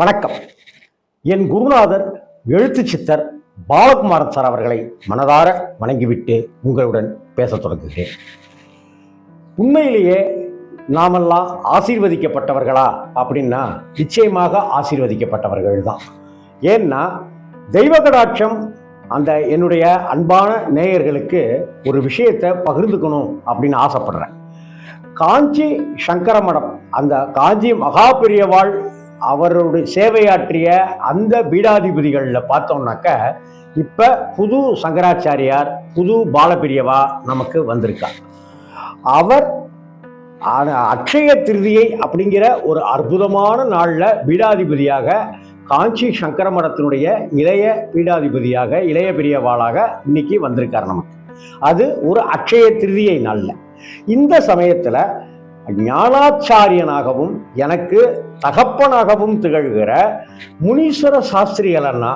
வணக்கம். என் குருநாதர் எழுத்து சித்தர் பாலகுமாரன் சார் அவர்களை மனதார வணங்கிவிட்டு உங்களுடன் பேசத் தொடங்குகிறேன். உண்மையிலேயே நாமெல்லாம் ஆசீர்வதிக்கப்பட்டவர்களா அப்படின்னா நிச்சயமாக ஆசீர்வதிக்கப்பட்டவர்கள் தான் ஏன்னா தெய்வ கடாட்சம் அந்த என்னுடைய அன்பான நேயர்களுக்கு ஒரு விஷயத்தை பகிர்ந்துக்கணும் அப்படின்னு ஆசைப்படுறேன். காஞ்சி சங்கர மடம் அந்த காஞ்சி மகாபெரியவாள் அவருடைய சேவையாற்றிய அந்த பீடாதிபதிகளில் பார்த்தோம்னாக்க இப்போ புது சங்கராச்சாரியார் புது பாலபிரியவா நமக்கு வந்திருக்கார். அவர் அக்ஷய திருதியை அப்படிங்கிற ஒரு அற்புதமான நாளில் பீடாதிபதியாக காஞ்சி சங்கர மடத்தினுடைய இளைய பீடாதிபதியாக இளைய பெரியவாளாக இன்னைக்கு வந்திருக்கார் நமக்கு. அது ஒரு அக்ஷய திருதியை நாளில். இந்த சமயத்தில் ஞானாச்சாரியனாகவும் எனக்கு தகப்பனாகவும் திகழ்கிற முனீஸ்வர சாஸ்திரிகள் அண்ணா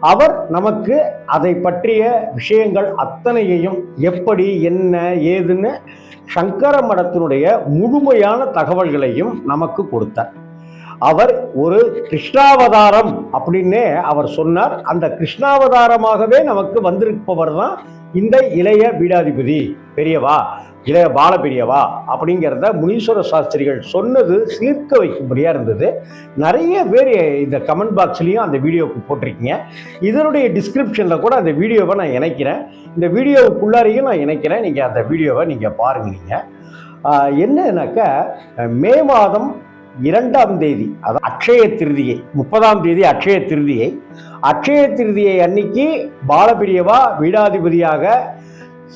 அவர் நமக்கு அதை பற்றிய விஷயங்கள் அத்தனையையும் எப்படி என்ன ஏதுன்னு சங்கர மடத்தினுடைய முழுமையான தகவல்களையும் நமக்கு கொடுத்தார். அவர் ஒரு கிருஷ்ணாவதாரம் அப்படின்னே அவர் சொன்னார். அந்த கிருஷ்ணாவதாரமாகவே நமக்கு வந்திருப்பவர் தான் இந்த இளைய பீடாதிபதி. பெரியவா இளைய பால பெரியவா அப்படிங்கிறத முனீஸ்வர சாஸ்திரிகள் சொன்னது சீர்க்க வைக்கும்படியாக இருந்தது. நிறைய பேர் இந்த கமெண்ட் பாக்ஸ்லேயும் அந்த வீடியோவுக்கு போட்டிருக்கீங்க. இதனுடைய டிஸ்கிரிப்ஷனில் கூட அந்த வீடியோவை நான் இணைக்கிறேன். இந்த வீடியோவுக்குள்ளாரையும் நான் இணைக்கிறேன். நீங்கள் அந்த வீடியோவை நீங்கள் பாருங்க நீங்கள் என்னன்னாக்கா மே மாதம் இரண்டாம் தேதி அதாவது அக்ஷய திருதியை முப்பதாம் தேதி அக்ஷய திருதியை அக்ஷய திருதியை அன்னைக்கு பாலபிரியவா வீடாதிபதியாக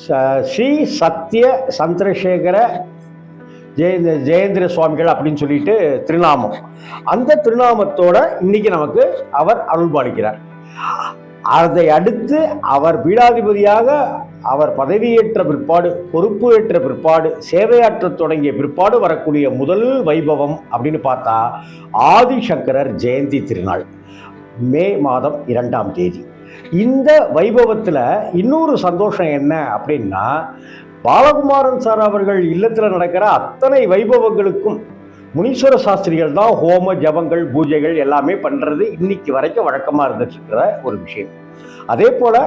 ஸ்ரீ சத்ய சந்திரசேகர ஜெயந்த ஜெயேந்திர சுவாமிகள் அப்படின்னு சொல்லிட்டு திருநாமம். அந்த திருநாமத்தோட இன்னைக்கு நமக்கு அவர் அருள் பாலிக்கிறார் அதை அடுத்து அவர் பீடாதிபதியாக அவர் பதவியேற்ற பிற்பாடு பொறுப்பு ஏற்ற பிற்பாடு சேவையாற்ற தொடங்கிய பிற்பாடு வரக்கூடிய முதல் வைபவம் அப்படின்னு பார்த்தா ஆதிசங்கரர் ஜெயந்தி திருநாள் மே மாதம் இரண்டாம் தேதி. இந்த வைபவத்தில் இன்னொரு சந்தோஷம் என்ன அப்படின்னா பாலகுமாரன் சார் அவர்கள் இல்லத்தில் நடக்கிற அத்தனை வைபவங்களுக்கும் முனீஸ்வர சாஸ்திரிகள் தான் ஹோம ஜபங்கள் பூஜைகள் எல்லாமே பண்ணுறது இன்னைக்கு வரைக்கும் வழக்கமாக இருந்துட்டுருக்கிற ஒரு விஷயம். அதே போல்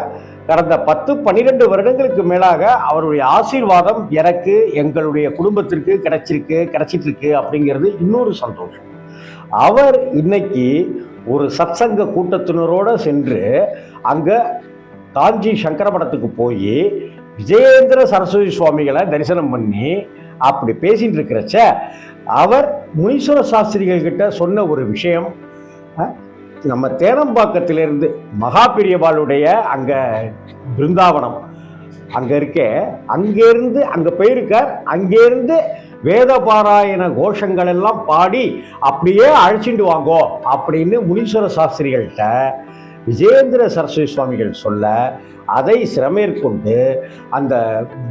கடந்த பத்து பன்னிரெண்டு வருடங்களுக்கு மேலாக அவருடைய ஆசீர்வாதம் எனக்கு எங்களுடைய குடும்பத்திற்கு கிடைச்சிருக்கு கிடைச்சிட்ருக்கு அப்படிங்கிறது இன்னொரு சந்தோஷம். அவர் இன்னைக்கு ஒரு சத்சங்க கூட்டத்தினரோடு சென்று அங்கே காஞ்சி சங்கர மடத்துக்கு போய் விஜயேந்திர சரஸ்வதி சுவாமிகளை தரிசனம் பண்ணி அப்படி பேசிகிட்டு இருக்கிறச்ச அவர் முனீஸ்வர சாஸ்திரிகள் கிட்ட சொன்ன ஒரு விஷயம். நம்ம தேனம்பாக்கத்திலிருந்து மகாபிரியவாளுடைய அங்கே பிருந்தாவனம். அங்கே இருக்கே அங்கேருந்து அங்கே போயிருக்கார். அங்கேருந்து வேத பாராயண கோஷங்கள் எல்லாம் பாடி அப்படியே அழைச்சிட்டு வாங்கோ அப்படின்னு முனீஸ்வர சாஸ்திரிகள்கிட்ட விஜயேந்திர சரஸ்வதி சுவாமிகள் சொல்ல அதை சிரமேற்கொண்டு அந்த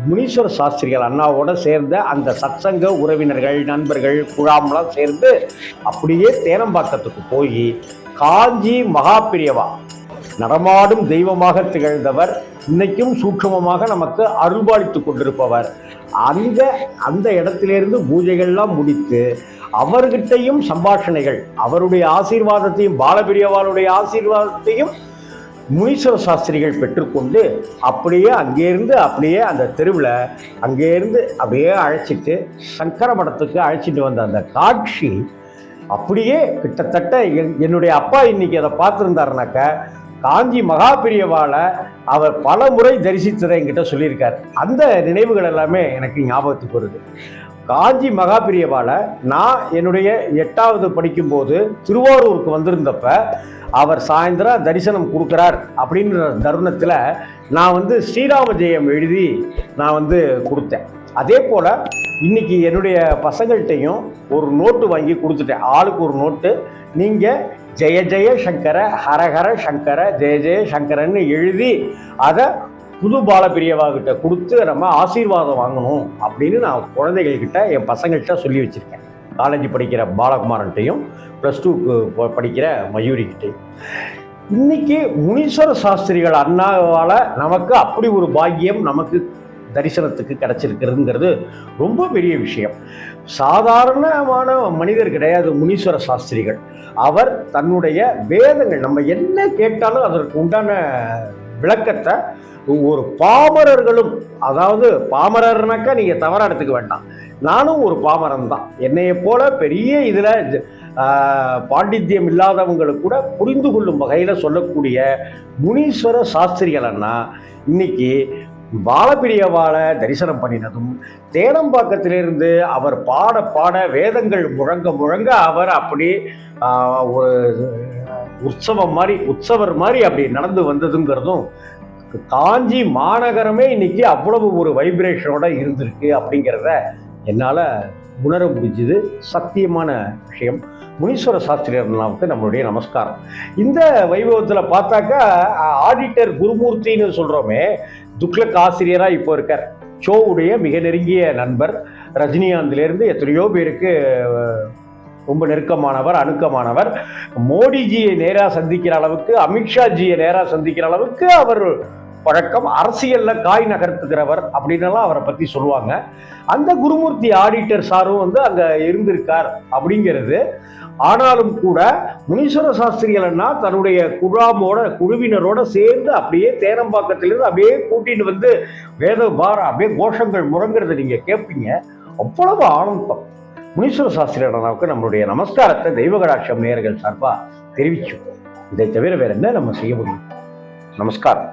முனீஸ்வர சாஸ்திரிகள் அண்ணாவோட சேர்ந்த அந்த சத்சங்க உறவினர்கள் நண்பர்கள் குழாம்லாம் சேர்ந்து அப்படியே தேனம்பாக்கத்துக்கு போய் காஞ்சி மகாபிரியவா நடமாடும் தெய்வமாக திகழ்ந்தவர் இன்னைக்கும் சூட்சமமாக நமக்கு அருள்பாலித்து கொண்டிருப்பவர். அந்த அந்த இடத்திலிருந்து பூஜைகள்லாம் முடித்து அவர்கிட்டையும் சம்பாஷணைகள் அவருடைய ஆசீர்வாதத்தையும் பாலபிரியவாளுடைய ஆசீர்வாதத்தையும் முனீஸ்வர சாஸ்திரிகள் பெற்றுக்கொண்டு அப்படியே அங்கேருந்து அப்படியே அந்த தெருவில் அங்கேருந்து அப்படியே அழைச்சிட்டு சங்கர மடத்துக்கு அழைச்சிட்டு வந்த அந்த காட்சி அப்படியே கிட்டத்தட்ட என்- என்னுடைய அப்பா இன்னைக்கு அதை பார்த்துருந்தாருனாக்க காஞ்சி மகாபிரியவாளை அவர் பல முறை தரிசித்ததை என்கிட்ட சொல்லியிருக்கார். அந்த நினைவுகள் எல்லாமே எனக்கு ஞாபகத்துக்கு வருது. காஞ்சி மகாபிரியவால நான் என்னுடைய எட்டாவது படிக்கும்போது திருவாரூருக்கு வந்திருந்தப்ப அவர் சாயந்தரம் தரிசனம் கொடுக்குறார் அப்படின்ற தருணத்தில் நான் வந்து ஸ்ரீராம ஜெயம் எழுதி நான் வந்து கொடுத்தேன். அதே போல் இன்னைக்கு என்னுடைய பசங்கள்கிட்டையும் ஒரு நோட்டு வாங்கி கொடுத்துட்டேன். ஆளுக்கு ஒரு நோட்டு. நீங்கள் ஜெய ஜெய சங்கர ஹரஹர சங்கர ஜெய ஜெய சங்கரன்னு எழுதி அதை புது பாலப்பிரியவாகிட்ட கொடுத்து நம்ம ஆசீர்வாதம் வாங்கணும் அப்படின்னு நான் குழந்தைகள்கிட்ட என் பசங்கள்கிட்ட சொல்லி வச்சுருக்கேன். காலேஜ் படிக்கிற பாலகுமாரன்ட்டையும் ப்ளஸ் டூ படிக்கிற மயூரிக்கிட்டையும் இன்றைக்கி முனீஸ்வர சாஸ்திரிகள் அண்ணாவால் நமக்கு அப்படி ஒரு பாக்கியம் நமக்கு தரிசனத்துக்கு கிடச்சிருக்கிறதுங்கிறது ரொம்ப பெரிய விஷயம். சாதாரணமான மனிதர் கிடையாது முனீஸ்வர சாஸ்திரிகள். அவர் தன்னுடைய வேதங்கள் நம்ம என்ன கேட்டாலும் அதற்கு உண்டான விளக்கத்தை ஒரு பாமரர்களும் அதாவது பாமரர்னாக்கா நீங்கள் தவறாக எடுத்துக்க வேண்டாம். நானும் ஒரு பாமரன் தான் என்னைய போல பெரிய இதில் பாண்டித்யம் இல்லாதவங்களுக்கு கூட புரிந்து கொள்ளும் வகையில் சொல்லக்கூடிய முனீஸ்வர சாஸ்திரிகளன்னா இன்னைக்கு பாலபிரியவாளை தரிசனம் பண்ணினதும் தேனம்பாக்கத்திலிருந்து அவர் பாட பாட வேதங்கள் முழங்க முழங்க அவர் அப்படி ஒரு உற்சவம் மாதிரி உற்சவர் மாதிரி அப்படி நடந்து வந்ததுங்கிறதும் காஞ்சி மாநகரமே இன்னைக்கு அவ்வளவு ஒரு வைப்ரேஷனோட இருந்திருக்கு அப்படிங்கிறத என்னால் உணர முடிஞ்சுது. சத்தியமான விஷயம். முனீஸ்வர சாஸ்திரியர்னாவுக்கு நம்மளுடைய நமஸ்காரம். இந்த வைபவத்தில் பார்த்தாக்கா ஆடிட்டர் குருமூர்த்தின்னு சொல்கிறோமே துக்ளக் ஆசிரியராக இப்போ இருக்கார். ஷோவுடைய மிக நெருங்கிய நண்பர். ரஜினிகாந்திலேருந்து எத்தனையோ பேருக்கு ரொம்ப நெருக்கமானவர் அணுக்கமானவர். மோடிஜியை நேராக சந்திக்கிற அளவுக்கு அமித்ஷாஜியை நேராக சந்திக்கிற அளவுக்கு அவர் பழக்கம் அரசியலில் காய் நகர்த்துகிறவர் அப்படின்னுலாம் அவரை பற்றி சொல்லுவாங்க. அந்த குருமூர்த்தி ஆடிட்டர் சாரும் வந்து அங்கே இருந்திருக்கார் அப்படிங்கிறது. ஆனாலும் கூட முனீஸ்வர சாஸ்திரிகள்னா தன்னுடைய குழாமோட குழுவினரோட சேர்ந்து அப்படியே தேனம்பாக்கத்திலிருந்து அப்படியே கூட்டிட்டு வந்து வேத பார அப்படியே கோஷங்கள் முறங்கிறத நீங்கள் கேட்பீங்க அவ்வளவு ஆனந்தம். முனீஸ்வர சாஸ்திரியனாவுக்கு நம்மளுடைய நமஸ்காரத்தை தெய்வகடாட்சம் நேயர்கள் சார்பாக தெரிவிச்சோம் இதை தவிர வேற என்ன நம்ம செய்ய முடியும்? நமஸ்காரம்.